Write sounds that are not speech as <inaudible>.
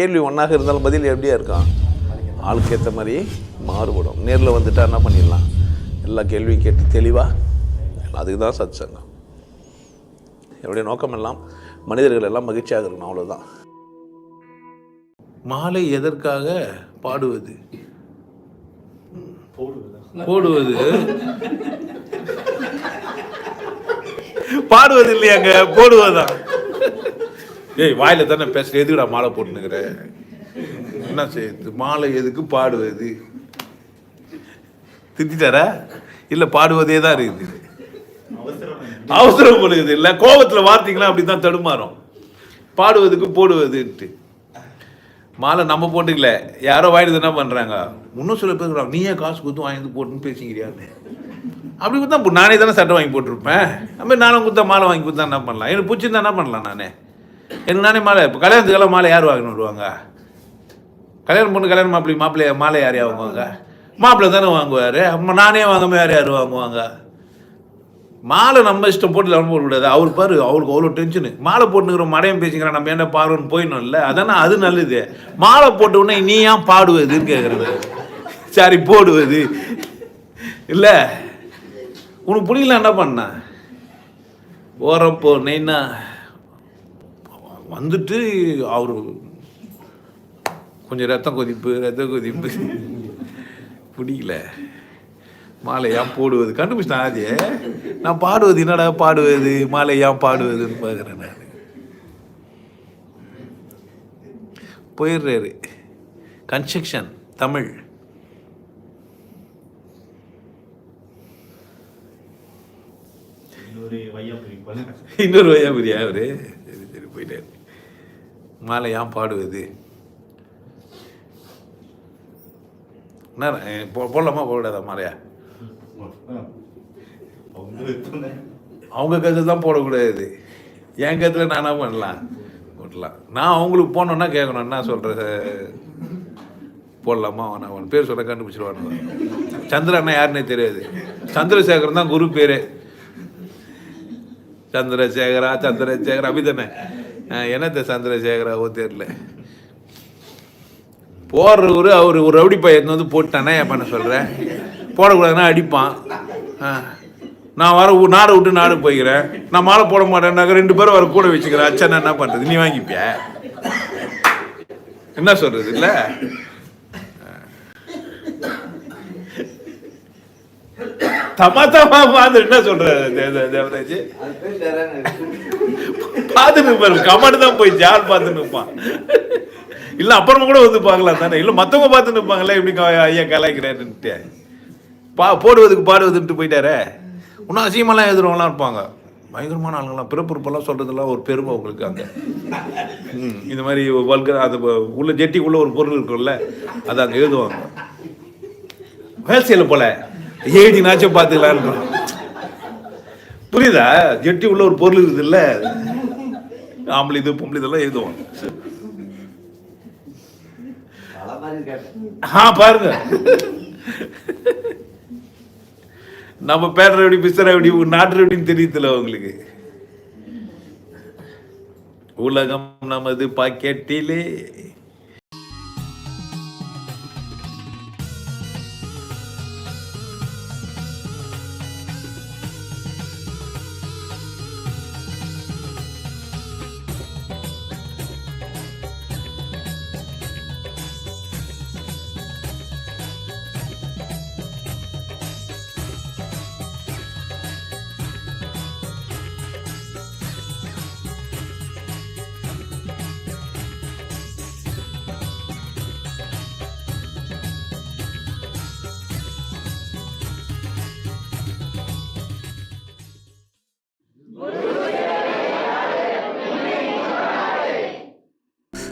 கேள்வி ஒன்றாக இருந்தாலும் பதில் எப்படியா இருக்கும்? ஆளுக்கு ஏற்ற மாதிரி மாறுபடும். நேரில் வந்துட்டா என்ன பண்ணிடலாம்? எல்லா கேள்வியும் கேட்டு தெளிவாக அதுக்கு தான் சத் சங்கம் என்னுடைய நோக்கம் எல்லாம் மனிதர்கள் எல்லாம் மகிழ்ச்சியாக இருக்கணும் அவ்வளோதான் மாலை எதற்காக பாடுவது? போடுவது? <laughs> பாடுவது. இல்லையாங்க போடுவதுதான் ஏய் வாயில தானே பேச எதுக்குடா மாலை போட்டுனுங்கிற என்ன செய்யுது மாலை எதுக்கு பாடுவது? திட்டாரா இல்லை பாடுவதே தான் இருக்குது. அவசரம் பண்ணுது கோபத்தில் கோபத்துல வார்த்தைங்களா அப்படிதான் தடுமாறும். பாடுவதுக்கு போடுவதுன்ட்டு. மாலை நம்ம போட்டுக்கல. யாரோ வாங்கிட்டு என்ன பண்ணுறாங்க இன்னும் சில பேர் நீயே காசு கொடுத்து வாங்கி போட்டுன்னு பேசிக்கிறியான்னு. அப்படி கொடுத்தா நானே தானே சட்டை வாங்கி போட்டிருப்பேன். நம்ம நானும் கொடுத்தா மாலை வாங்கி கொடுத்தா என்ன பண்ணலாம்? எனக்கு பிடிச்சிருந்தா என்ன பண்ணலாம் நானே? எனக்கு நானே மாலை? இப்போ கல்யாணத்துக்கெல்லாம் மாலை யார் வாங்கினு வருவாங்க? கல்யாணம் பொண்ணு கல்யாணம் மாப்பிள்ளை மாப்பிள்ளை மாலை யார் வாங்குவாங்க? மாப்பிள்ளை தானே வாங்குவார். அம்மா நானே வாங்காமல் யார் யார் வாங்குவாங்க? மாலை நம்ம இஷ்டம் போட்டு நம்ம போடக்கூடாது அவர் பாரு அவருக்கு அவ்வளோ டென்ஷனு மாலை போட்டுக்கிற மடையம் பேசிக்கிறேன் நம்ம என்ன பாருன்னு போயிடணும்ல? அதானே அது நல்லது. மாலை போட்ட உடனே நீ ஏன் பாடுவதுன்னு கேட்குறது சரி போடுவது இல்லை. உனக்கு பிடிக்கல என்ன பண்ண? ஓரப்போ நெய்னா வந்துட்டு அவர் கொஞ்சம் ரத்தம் கொதிப்பு ரத்த கொதிப்பு. பிடிக்கல. மாலை ஏன் போடுவது. கண்டுபிடிச்சிட்டேன் ஆதி. நான் பாடுவது என்னடா பாடுவது? மாலை ஏன் பாடுவதுன்னு பார்க்குறேன் நான். போயிடுறாரு. கன்ஸ்ட்ரக்ஷன் தமிழ். இன்னொரு வையாபுரி போல. இன்னொரு வழியா புரியா அவரு? சரி சரி போயிட்டாரு. மாலை ஏன் பாடுவது? என்ன போடலாமா? போடாதா மாலையா? அவங்க கருத்து தான் போடக்கூடாது. என் கருத்தில் நானா பண்ணலாம்? போடலாம். நான் அவங்களுக்கு போனோன்னா கேட்கணும். என்ன சொல்கிற போடலாமா? அவன் பேர் சொல்ல கண்டுபிடிச்சிருவானு சந்திர அண்ணா யாருன்னே தெரியாது. சந்திரசேகரன் தான் குரு பேர். சந்திரசேகரா சந்திரசேகர் அப்படித்தானே என்னத்த சந்திரசேகராவோ தெரியல. போடுறவரு அவர் ஒரு ரவுடி பையன் வந்து போட்டானே ஏன் பண்ண சொல்கிறேன் போடக்கூடாதுன்னா அடிப்பான். ஆ. நான் வர நாடு விட்டு நாடு போய்க்கிறேன். நான் மாலை போட மாட்டேன் ரெண்டு பேரும் வர கூட வச்சுக்கிறேன். அச்சா நான் என்ன பண்ணுறது நீ வாங்கிப்பிய? என்ன சொல்கிறது இல்லை? தமா தமா பார்த்து என்ன சொல்ற தேவராஜ்? பார்த்து நிற்பாரு கமெண்ட் தான் போய் யார் பார்த்து நிற்பான் இல்லை அப்புறமா கூட வந்து பார்க்கலாம் தானே. இல்லை மற்றவங்க பார்த்து நிற்பாங்களே இப்படி ஐயா கலாய்க்கிறேன்ட்டு பா போடுவதுக்கு பாடுவதுன்ட்டு போயிட்டாரே. இன்னும் அசிங்கமெல்லாம் எழுதுறவங்களாம் இருப்பாங்க. பயங்கரமான ஆளுங்களாம் பிறப்புறுப்பெல்லாம் சொல்கிறதுலாம் ஒரு பெருமை உங்களுக்கு அங்கே. இந்த மாதிரி வல்கர் அது உள்ள ஜெட்டிக்குள்ளே ஒரு பொருள் இருக்கும்ல அது அங்கே எழுதுவாங்க. வேல்சேல போல. ஏடி நாச்சும் பார்த்துக்கலான்னு புரியுதா? ஜெட்டி உள்ள ஒரு பொருள் இருக்குதுல்ல. ஆம்பளை இது பொம்பளை இதெல்லாம் எழுதுவாங்க. ஆ பாருங்க. நம்ம பேடுற எப்படி பிசுற எப்படி நாட்டுற எப்படின்னு தெரியுதுல உங்களுக்கு? உலகம் நமது பாக்கெட்டிலே.